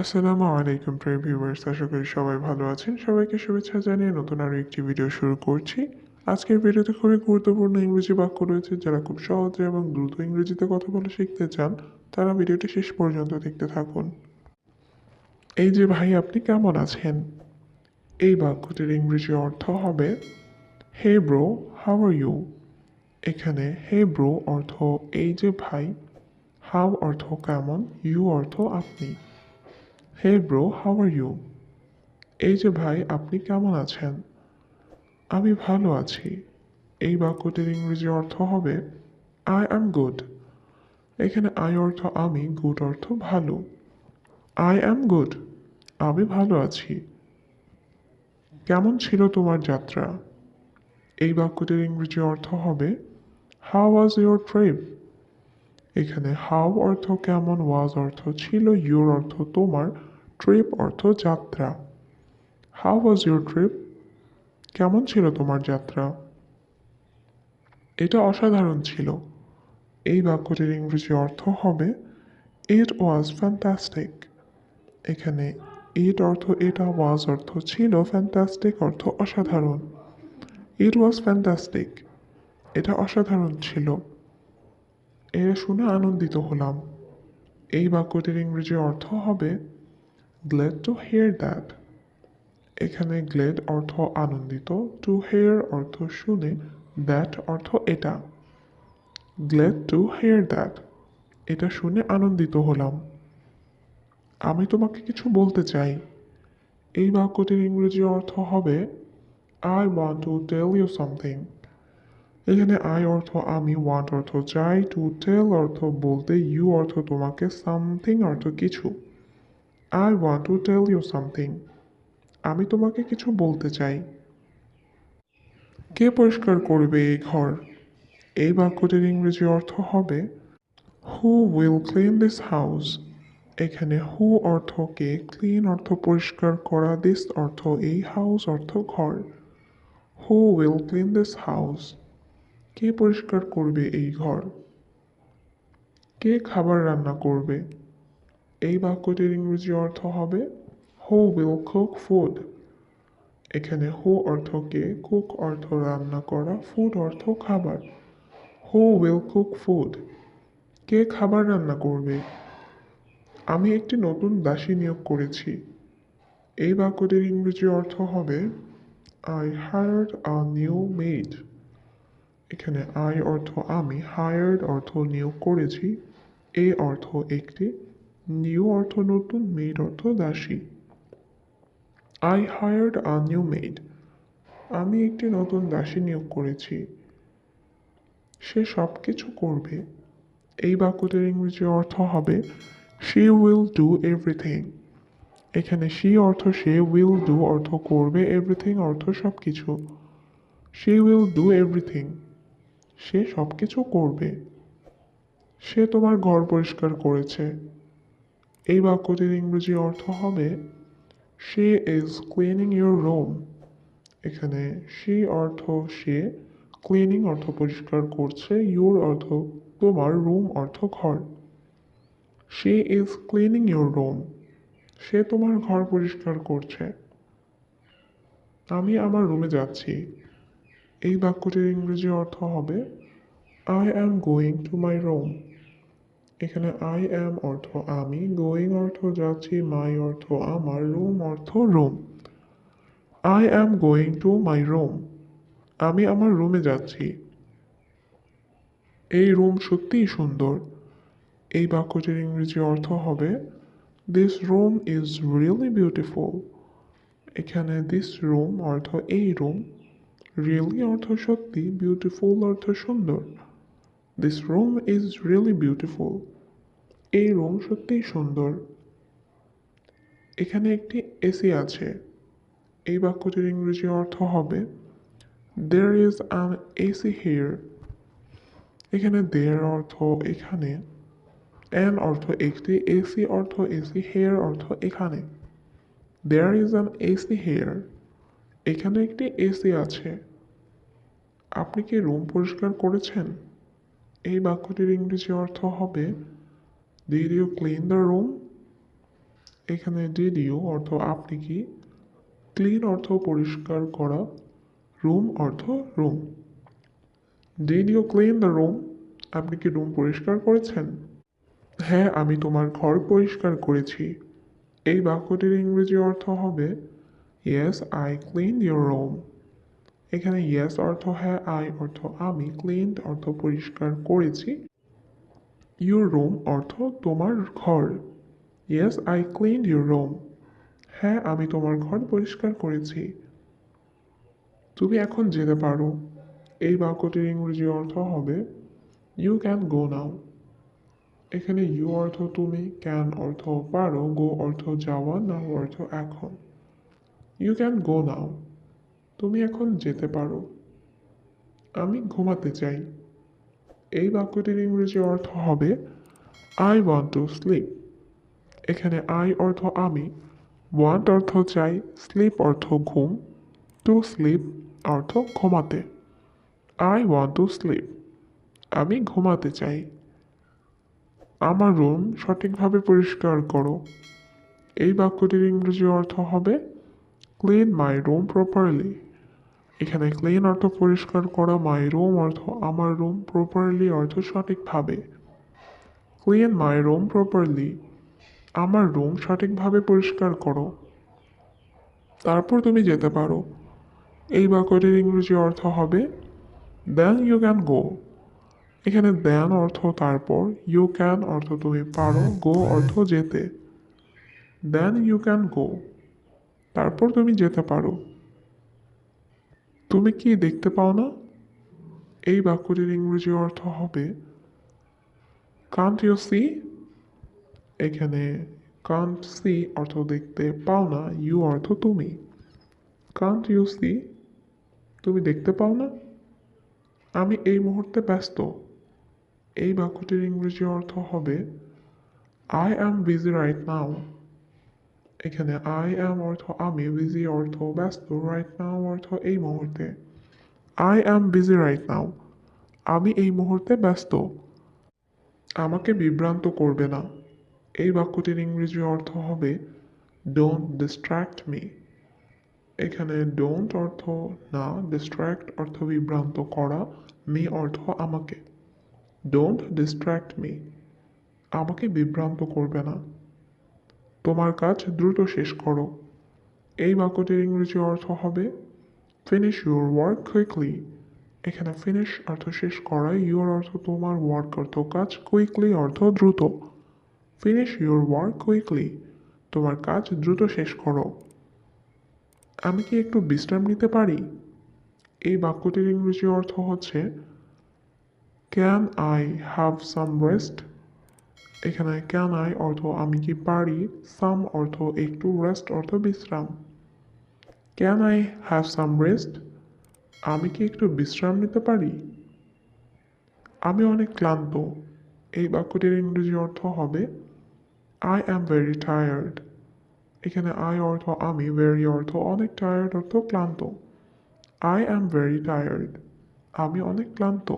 আসসালামু আলাইকুম, প্রিয় ভিউয়ার্স আশা করি সবাই ভালো আছেন। সবাইকে শুভেচ্ছা জানিয়ে নতুন আরও একটি ভিডিও শুরু করছি। আজকের ভিডিওতে খুবই গুরুত্বপূর্ণ ইংরেজি বাক্য রয়েছে। যারা খুব সহজে এবং দ্রুত ইংরেজিতে কথা বলা শিখতে চান, তারা ভিডিওটি শেষ পর্যন্ত দেখতে থাকুন। এই যে ভাই, আপনি কেমন আছেন? এই বাক্যটির ইংরেজি অর্থ হবে hey bro how are you এখানে হে ব্রো অর্থ এই যে ভাই হাউ অর্থ কেমন ইউ অর্থ আপনি। Hey bro how are you এই যে ভাই, আপনি কেমন আছেন? আমি ভালো আছি। এই বাক্যটির ইংরেজি অর্থ হবে আই অ্যাম গুড এখানে আই অর্থ আমি গুড অর্থ ভালো আই অ্যাম গুড আমি ভালো আছি। কেমন ছিল তোমার যাত্রা? এই বাক্যটির ইংরেজি অর্থ হবে হাউ ওয়াজ ইউর ট্রিপ এখানে হাউ অর্থ কেমন ওয়াজ অর্থ ছিল ইউর অর্থ তোমার ট্রিপ অর্থ যাত্রা। হাউ ওয়াজ ইউর ট্রিপ কেমন ছিল তোমার যাত্রা? এটা অসাধারণ ছিল। এই বাক্যটির ইংরেজি অর্থ হবে ইট ওয়াজ ফ্যান্টাস্টিক এখানে ইট অর্থ এটা ওয়াজ অর্থ ছিল ফ্যান্টাস্টিক অর্থ অসাধারণ। ইট ওয়াজ ফ্যান্টাস্টিক এটা অসাধারণ ছিল। এটা শুনে আনন্দিত হলাম। এই বাক্যটির ইংরেজি অর্থ হবে গ্লেড টু হিয়ার দ্যাট এখানে গ্লেড অর্থ আনন্দিত টু হেয়ার অর্থ শুনে দ্যাট অর্থ এটা। গ্লেড টু হেয়ার দ্যাট এটা শুনে আনন্দিত হলাম। আমি তোমাকে কিছু বলতে চাই। এই বাক্যটির ইংরেজি অর্থ হবে I want to tell you something এখানে আই অর্থ আমি ওয়ান্ট অর্থ চাই টু টেল অর্থ বলতে ইউ অর্থ তোমাকে সামথিং অর্থ কিছু। I want to tell you something আমি তোমাকে কিছু বলতে চাই। কে পরিষ্কার করবে এই ঘর? এই বাক্যটির ইংরেজি অর্থ হবে who will clean this house এখানে হু অর্থ কে ক্লিন অর্থ পরিষ্কার করা দিস অর্থ এই হাউস অর্থ ঘর। Who will clean this house কে পরিষ্কার করবে এই ঘর? কে খাবার রান্না করবে? এই বাক্যটির ইংরেজি অর্থ হবে হু উইল কুক ফুড এখানে হু অর্থ কে কুক অর্থ রান্না করা ফুড অর্থ খাবার। হু উইল কুক ফুড কে খাবার রান্না করবে? আমি একটি নতুন দাসী নিয়োগ করেছি। এই বাক্যটির ইংরেজি অর্থ হবে I hired a new maid এখানে আই অর্থ আমি হায়ার্ড অর্থ নিয়োগ করেছি, এ অর্থ একটি। নিউ অর্থ নতুন, মেড অর্থ দাসী। I hired a new maid আমি একটি নতুন দাসী নিয়োগ করেছি। সে সব কিছু করবে। এই বাক্যটির ইংরেজি অর্থ হবে শি উইল ডু এভরিথিং এখানে শি অর্থ সে উইল ডু অর্থ করবে এভরিথিং অর্থ সব কিছু শি উইল ডু এভরিথিং সে সব কিছু করবে। সে তোমার ঘর পরিষ্কার করেছে। এই বাক্যটির ইংরেজি অর্থ হবে she is cleaning your room এখানে শি অর্থ সে ক্লিনিং অর্থ পরিষ্কার করছে ইউর অর্থ তোমার রুম অর্থ ঘর she is cleaning your room সে তোমার ঘর পরিষ্কার করছে। আমি আমার রুমে যাচ্ছি। এই বাক্যটির ইংরেজি অর্থ হবে I am going to my room এখানে আই অ্যাম অর্থ আমি গোয়িং অর্থ যাচ্ছি মাই অর্থ আমার রুম অর্থ room I am going to my room আমি আমার রুমে যাচ্ছি। এই রুম সত্যিই সুন্দর। এই বাক্যটির ইংরেজি অর্থ হবে this room is really beautiful এখানে দিস রুম অর্থ এই রুম রিয়েলি অর্থ সত্যি বিউটিফুল অর্থ সুন্দর। This room is really beautiful এই রুম সত্যিই সুন্দর। এখানে একটি এসি আছে। এই বাক্যটির ইংরেজি অর্থ হবে there is an AC here এখানে দেয়ার অর্থ এখানে অ্যান অর্থ একটি এসি অর্থ এসি হেয়ার অর্থ এখানে। There is an AC here এখানে একটি এসি আছে। আপনি কি রুম পরিষ্কার করেছেন? এই বাক্যটির ইংরেজি অর্থ হবে did you clean the room এখানে ডিড ইউ অর্থ আপনি কি? ক্লিন অর্থ পরিষ্কার করা। রুম অর্থ room did you clean the room আপনি কি রুম পরিষ্কার করেছেন? হ্যাঁ আমি তোমার ঘর পরিষ্কার করেছি। এই বাক্যটির ইংরেজি অর্থ হবে yes I clean your room এখানে ইয়েস অর্থ হ্যাঁ আই অর্থ আমি ক্লিন অর্থ পরিষ্কার করেছি। ইউর রুম অর্থ তোমার ঘর। Yes I clean your room হ্যাঁ আমি তোমার ঘর পরিষ্কার করেছি। তুমি এখন যেতে পারো। এই বাক্যটির ইংরেজি অর্থ হবে ইউ ক্যান গো নাও এখানে ইউ অর্থ তুমি ক্যান অর্থ পারো গো অর্থ যাওয়া নাও অর্থ এখন। ইউ ক্যান গো নাও তুমি এখন যেতে পারো। আমি ঘুমাতে চাই। এই বাক্যটির ইংরেজি অর্থ হবে আই ওয়ান্ট টু স্লিপ এখানে আই অর্থ আমি ওয়ান্ট অর্থ চাই স্লিপ অর্থ ঘুম টু স্লিপ অর্থ ঘুমাতে আই ওয়ান্ট টু স্লিপ আমি ঘুমাতে চাই আমার রুম সঠিকভাবে পরিষ্কার করো এই বাক্যটির ইংরেজি অর্থ হবে ক্লিন মাই রুম প্রপারলি এখানে ক্লিন অর্থ পরিষ্কার করা মাই রুম অর্থ আমার রুম প্রপারলি অর্থ সঠিকভাবে। ক্লিন মাই রুম প্রপারলি আমার রুম সঠিকভাবে পরিষ্কার করো। তারপর তুমি যেতে পারো। এই বাক্যটির ইংরেজি অর্থ হবে দেন ইউ ক্যান গো এখানে দেন অর্থ তারপর ইউ ক্যান অর্থ তুমি পারো গো অর্থ যেতে। দেন ইউ ক্যান গো তারপর তুমি যেতে পারো। তুমি কি দেখতে পাও না? এই বাক্যটির ইংরেজি অর্থ হবে কান্ট ইউ সি এখানে কান্ট সি অর্থ দেখতে পাও না ইউ অর্থ তুমি। কান্ট ইউ সি তুমি দেখতে পাও না? আমি এই মুহূর্তে ব্যস্ত। এই বাক্যটির ইংরেজি অর্থ হবে I am busy right now এখানে আই অ্যাম অর্থ আমি বিজি অর্থ ব্যস্ত রাইট নাও অর্থ এই মুহূর্তে। I am busy right now আমি এই মুহূর্তে ব্যস্ত। আমাকে বিভ্রান্ত করবে না। এই বাক্যটির ইংরেজি অর্থ হবে ডোন্ট ডিস্ট্র্যাক্ট মি এখানে ডোন্ট অর্থ না ডিস্ট্র্যাক্ট অর্থ বিভ্রান্ত করা মি অর্থ আমাকে। ডোন্ট ডিস্ট্র্যাক্ট মি আমাকে বিভ্রান্ত করবে না। তোমার কাজ দ্রুত শেষ করো। এই বাক্যটির ইংরেজি অর্থ হবে ফিনিশ ইউর ওয়ার্ক কুইকলি এখানে ফিনিশ অর্থ শেষ করা ইউর অর্থ তোমার ওয়ার্ক অর্থ কাজ কুইকলি অর্থ দ্রুত। ফিনিশ ইউর ওয়ার্ক কুইকলি তোমার কাজ দ্রুত শেষ করো। আমি কি একটু বিশ্রাম নিতে পারি? এই বাক্যটির ইংরেজি অর্থ হচ্ছে can I have some rest এখানে ক্যান আই অর্থ আমি কি পারি? সাম অর্থ একটু রেস্ট অর্থ বিশ্রাম। Can I have some rest আমি কি একটু বিশ্রাম নিতে পারি? আমি অনেক ক্লান্ত। এই বাক্যটির ইংরেজি অর্থ হবে আই অ্যাম ভেরি টায়ার্ড এখানে আই অর্থ আমি ভেরি অর্থ অনেক টায়ার্ড অর্থ ক্লান্ত আই অ্যাম ভেরি টায়ার্ড আমি অনেক ক্লান্ত